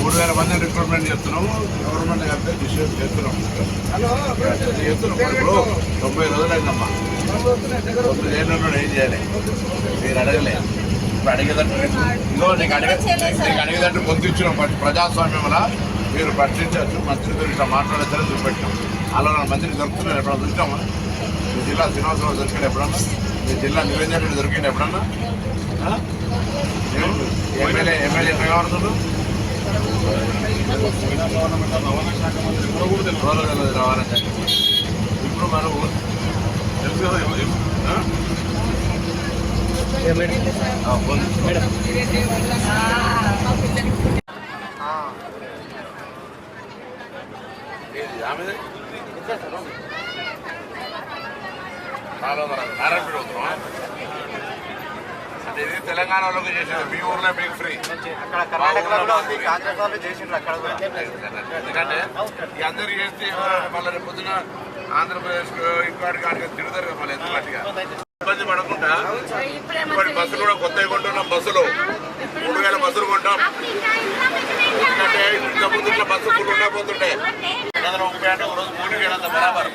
మూడు వేల మంది రిక్రూట్మెంట్ చేస్తున్నాము. గవర్నమెంట్ కలిపి డిస్ట్రిబ్యూట్ చేస్తున్నాం చేస్తున్నాం ఇప్పుడు తొంభై రోజులైందమ్మా తొమ్మిది ఏళ్ళు ఏం చేయాలి? మీరు అడగలే. ఇప్పుడు అడిగేటట్టు ఇదో నీకు అడిగే నీకు అడిగేటట్టు పొంది ఇచ్చినాం బట్ ప్రజాస్వామ్యం వల్ల మీరు ప్రశ్నించవచ్చు మంత్రితో ఇట్లా మాట్లాడేసరి చూపెట్టాం. అలా నా మంత్రి దొరుకుతున్నారు ఎప్పుడన్నా? చూసినామా మీ జిల్లా శ్రీనివాసరావు దొరికింది ఎప్పుడన్నా? మీ జిల్లా నిరంజన్ రెడ్డి దొరికింది ఎప్పుడన్నా? ఎమ్మెల్యే ఎమ్మెల్యే ఎట్లా కావడుతున్నాడు ఎవరో తెలియదు రవాణా శాఖ ఇప్పుడు మనం తెలుసు కదా ఎవరు? ఆ? ఆ, పోనీ. ఏది ఆమెది? చాలా ఇది తెలంగాణ వాళ్ళకి చేసేది మీ ఊర్లో మీకు ఫ్రీ. అక్కడ కర్ణాటకలో కూడా ఉంది కాంగ్రెస్ వాళ్ళు చేసిండ్రు అక్కడ కూడా. ఎందుకంటే ఈ అందరు చేస్తే మళ్ళీ రేపు పొద్దున ఆంధ్రప్రదేశ్ ఇంకోటి కాడికి తిడతారు కదా మళ్ళీ ఎందుకు ఇబ్బంది పడకుండా ఇప్పటి బస్సులు కూడా కొత్తవి కొంటున్నాం బస్సులు. మూడు వేల బస్సులు కొంటాం. ఎందుకంటే ఇంత ముందు ఇట్లా బస్సు ఫుల్ ఉండకపోతుంటే ముప్పై అంటే ఒక రోజు మూడు వేలు అంత బరాబర్.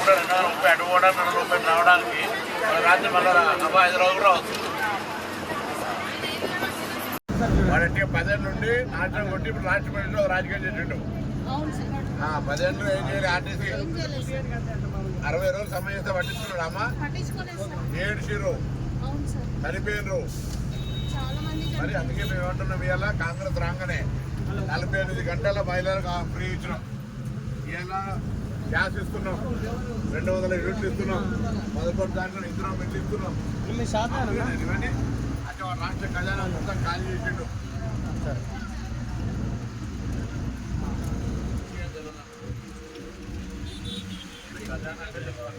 కూడా అటు కూడా వందల ముప్పై రావడానికి మన రాత్రి మళ్ళీ అబ్బా హైదరాబాద్ కూడా వస్తుంది వాడంటే పదేళ్ళ నుండి నాట్యం కొట్టి ఇప్పుడు మినిట్లో రాజకీయం చేసిండు. పదేళ్ళు ఏం చేయాలి? ఆర్టీసీ అరవై రోజులు సమయం ఇస్తే పట్టించుకున్నాడు అమ్మ? సార్. చనిపోయినరు మరి అందుకే మేము ఏమంటున్నాం ఇవాళ కాంగ్రెస్ రాగానే నలభై ఎనిమిది గంటల మహిళలకు ఫ్రీ ఇచ్చినాం. ఇవాళ గ్యాస్ ఇస్తున్నాం. రెండు వందల యూనిట్లు ఇస్తున్నాం. పదకొండు దాంట్లో ఇస్తున్నాం పెట్టి ఇస్తున్నాం. ఇవన్నీ అంటే వాడు రాష్ట్ర ఖజానా మొత్తం ఖాళీ చేసిండు. ఖజానా